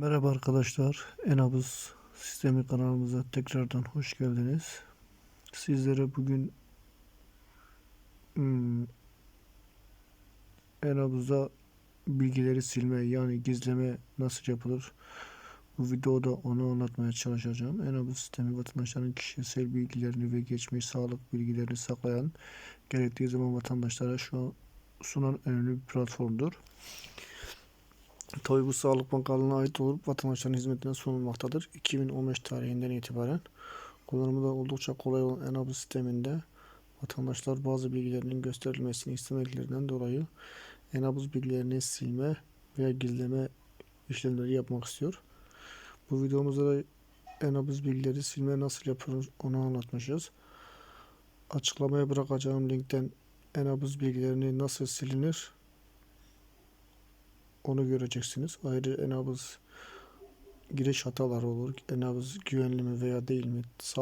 Merhaba arkadaşlar. Enabuz sistemi kanalımıza tekrardan hoş geldiniz. Sizlere bugün hmm, Enabuz'da bilgileri silme yani gizleme nasıl yapılır? Bu videoda onu anlatmaya çalışacağım. Enabuz sistemi vatandaşların kişisel bilgilerini ve geçmiş sağlık bilgilerini saklayan gerektiği zaman vatandaşlara şu an sunan önemli bir platformdur. Bu Sağlık Bakanlığı'na ait olup vatandaşların hizmetine sunulmaktadır. 2015 tarihinden itibaren kullanımı da oldukça kolay olan Enabı sisteminde vatandaşlar bazı bilgilerinin gösterilmesini istemediklerinden dolayı Enabuz bilgilerini silme veya gizleme işlemleri yapmak istiyor. Bu videomuzda da Enabuz bilgileri silme nasıl yapıyoruz onu anlatmışız. Açıklamaya bırakacağım linkten Enabuz bilgilerini nasıl silinir onu göreceksiniz. Ayrıca Enabız giriş hataları olur. Enabız güvenli mi veya değil mi? Sağ